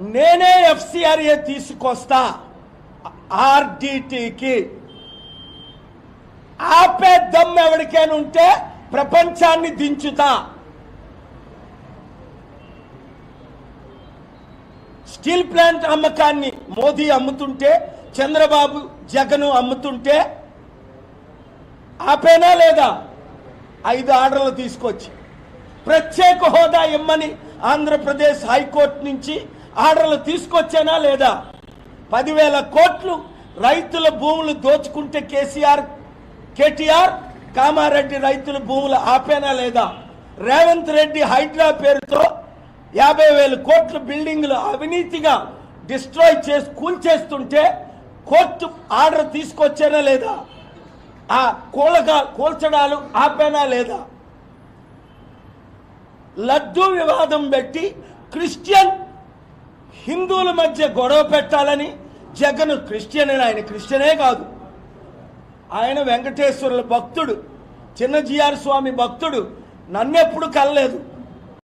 నేనే ఎఫ్సిఆర్ఏ తీసుకొస్తా. ఆర్డిటికి. ఆపే దమ్ ఎవరికైనా ఉంటే ప్రపంచాన్ని దించుతా. స్టీల్ ప్లాంట్ అమ్మకాన్ని మోదీ అమ్ముతుంటే చంద్రబాబు జగన్ అమ్ముతుంటే ఆపేనా లేదా? ఐదు ఆర్డర్లు తీసుకొచ్చి. ప్రత్యేక హోదా ఇమ్మని ఆంధ్రప్రదేశ్ హైకోర్టు నుంచి ఆర్డర్లు తీసుకొచ్చానా లేదా? పదివేల కోట్లు రైతుల భూములు దోచుకుంటే కేసీఆర్ కేటీఆర్ కామారెడ్డి రైతుల భూములు ఆపేనా లేదా? రేవంత్ రెడ్డి హైడ్రా పేరుతో యాభై వేల కోట్ల బిల్డింగ్లు అవినీతిగా డిస్ట్రాయ్ చేసి కూల్చేస్తుంటే కోర్టు ఆర్డర్ తీసుకొచ్చానా లేదా? ఆ కూలగా కూల్చడాలు ఆపేనా లేదా? లడ్డూ వివాదం పెట్టి క్రిస్టియన్ హిందువుల మధ్య గొడవ పెట్టాలని జగన్ క్రిస్టియన్ అని ఆయన క్రిస్టియనే కాదు. ఆయన వెంకటేశ్వరుల భక్తుడు చిన్న జిఆర్ స్వామి భక్తుడు నన్నెప్పుడు కలలేదు.